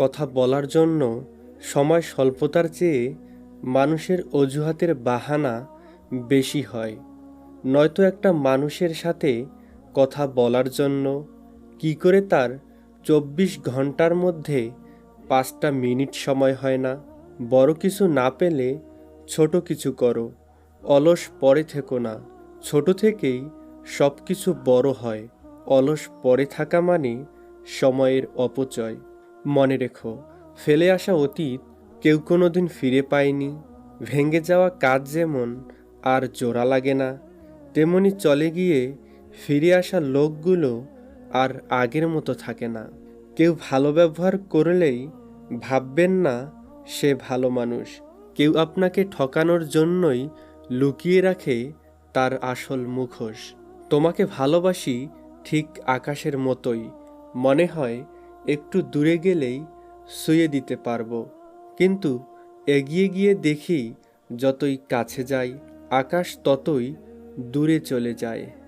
কথা বলার জন্য সময় স্বল্পতার চেয়ে মানুষের অজুহাতের বাহানা বেশি হয়। নয়তো একটা মানুষের সাথে কথা বলার জন্য কি করে তার চব্বিশ ঘণ্টার মধ্যে পাঁচটা মিনিট সময় হয় না? বড় কিছু না পেলে ছোট কিছু করো। অলস পরে থেকো না। ছোট থেকেই সব কিছু বড় হয়। অলস পরে থাকা মানে সময়ের অপচয়। মনে রেখো, ফেলে আসা অতীত কেউ কোনো দিন ফিরে পায়নি। ভেঙে যাওয়া কাজ যেমন আর জোড়া লাগে না, তেমনি চলে গিয়ে ফিরে আসা লোকগুলো আর আগের মতো থাকে না। কেউ ভালো ব্যবহার করলেই ভাববেন না, সে ভালো মানুষ। কেউ আপনাকে ঠকানোর জন্যই লুকিয়ে রাখে তার আসল মুখোশ। তোমাকে ভালোবাসি ঠিক আকাশের মতোই, মনে হয় একটু দূরে গেলেই শুয়ে দিতে পারব। কিন্তু এগিয়ে গিয়ে দেখি যতই কাছে যাই, আকাশ ততই দূরে চলে যায়।